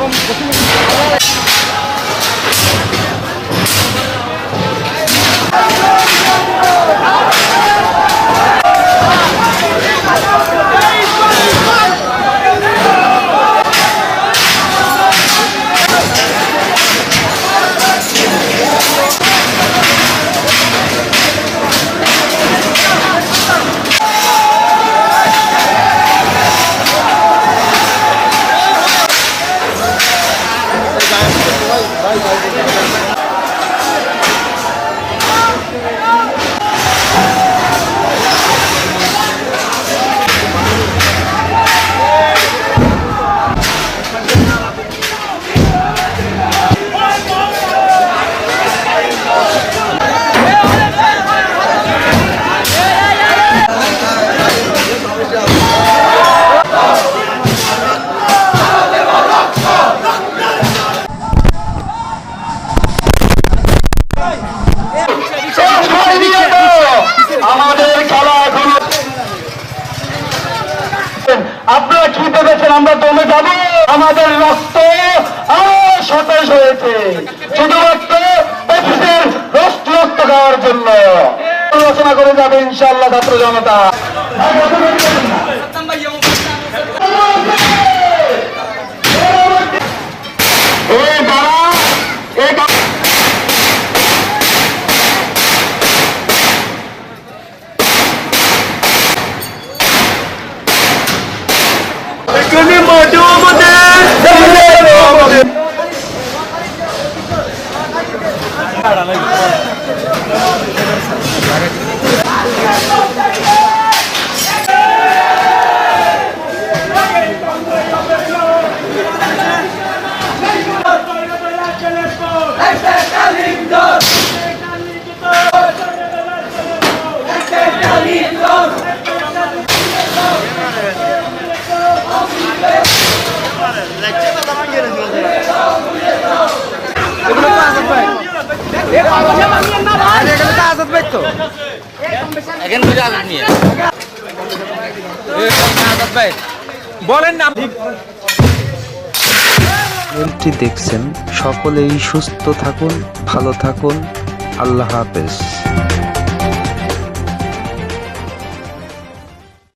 এবং আপনারা কি ভেবেছেন? আমরা দমে যাব? আমাদের রক্ত আরও সতেজ হয়েছে। শুধুমাত্র অফিসের রক্ত রক্ত খাওয়ার জন্য। আলোচনা করে যাবে ইনশাল্লাহ ছাত্র জনতা। Gracias. এখন বুঝে আসেন নিয়ে। বলেন না। চ্যানেলটি দেখছেন সকলেই সুস্থ থাকুন ভালো থাকুন আল্লাহ হাফেজ।